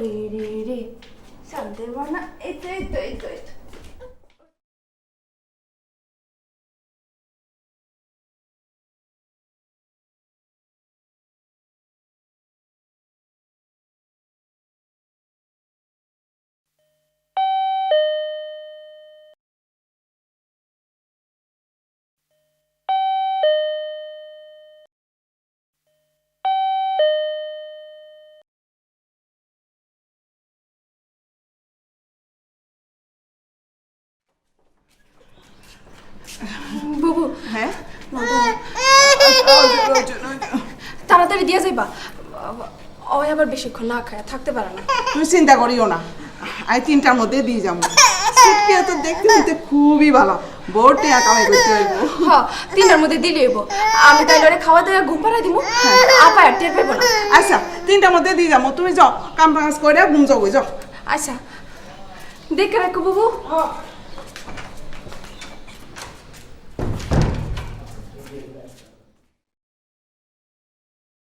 রে রে রে শান্তের বানা এই তো এই তো এই তো এই তো বুবু হ্যাঁ তাড়াতাড়ি দিয়ে যাইবা। ওই আবার বেশিক্ষণ না খায় থাকতে পারে না। তুমি চিন্তা করিও না। আমি তিনটার মধ্যে দিয়ে যাব। সুটকে তো দেখতে দেখতে খুবই ভালো। টিয়া কামাই করতে হইব। হ তিনটার মধ্যে দিলে হইব। আমি তাই লড়ে খাওয়া দাওয়া ঘুম পাড়াই দিব আপা আর টের পাইব না। আচ্ছা তিনটার মধ্যে দিয়ে যাব। তুমি যাও কাম কাজ করে ঘুম যাও যাও আচ্ছা। দেখে রাখো বাবু।